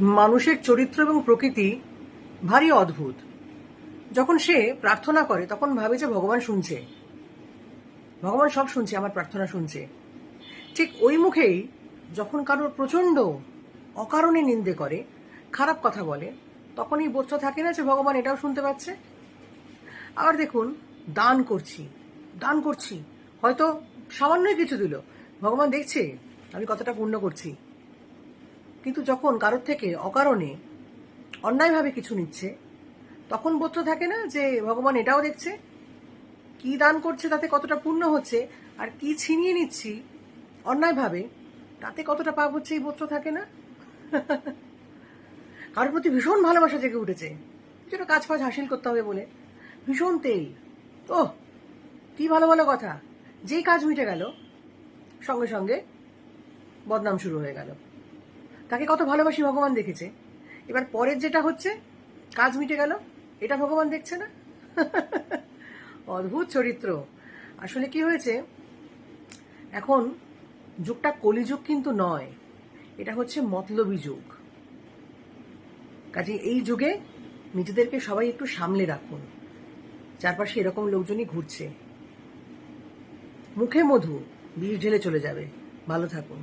মানুষের চরিত্র এবং প্রকৃতি ভারী অদ্ভুত। যখন সে প্রার্থনা করে, তখন ভাবে যে ভগবান শুনছে। ভগবান সব শুনছে, আমার প্রার্থনা শুনছে। ঠিক ওই মুখেই যখন কারোর প্রচণ্ড অকারণে নিন্দে করে, খারাপ কথা বলে, তখনই বোধটা থাকে না যে ভগবান এটাও শুনতে পাচ্ছে। আবার দেখুন, দান করছি দান করছি, হয়তো সামান্যই কিছু দিল। ভগবান দেখছে, আমি কতটা পূর্ণ করছি। কিন্তু যখন কারোর থেকে অকারণে অন্যায়ভাবে কিছু নিচ্ছে, তখন বোধটা থাকে না যে ভগবান এটাও দেখছে, কি দান করছে তাতে কতটা পূর্ণ হচ্ছে আর কি ছিনিয়ে নিচ্ছি অন্যায়ভাবে, তাতে কতটা পাপ হচ্ছে এই বোধটা থাকে না? কারোর প্রতি ভীষণ ভালোবাসা জেগে উঠেছে, কিছুটা কাজ ফাজ হাসিল করতে হবে বলে। ভীষণ তেল। ও কি ভালো ভালো কথা। যেই কাজ মিটে গেল, সঙ্গে সঙ্গে বদনাম শুরু হয়ে গেল। তাকে কত ভালোবাসি ভগবান দেখেছে। এবার পরের যেটা হচ্ছে, কাজ মিটে গেল, এটা ভগবান দেখছে না। অদ্ভুত চরিত্র। আসলে কি হয়েছে, এখন যুগটা কলিযুগ কিন্তু নয়, এটা হচ্ছে মতলবী যুগ। কাজে এই যুগে নিজেদেরকে সবাই একটু সামলে রাখুন। চারপাশে এরকম লোকজনই ঘুরছে। মুখে মধু, বিষ ঢেলে চলে যাবে। ভালো থাকুন।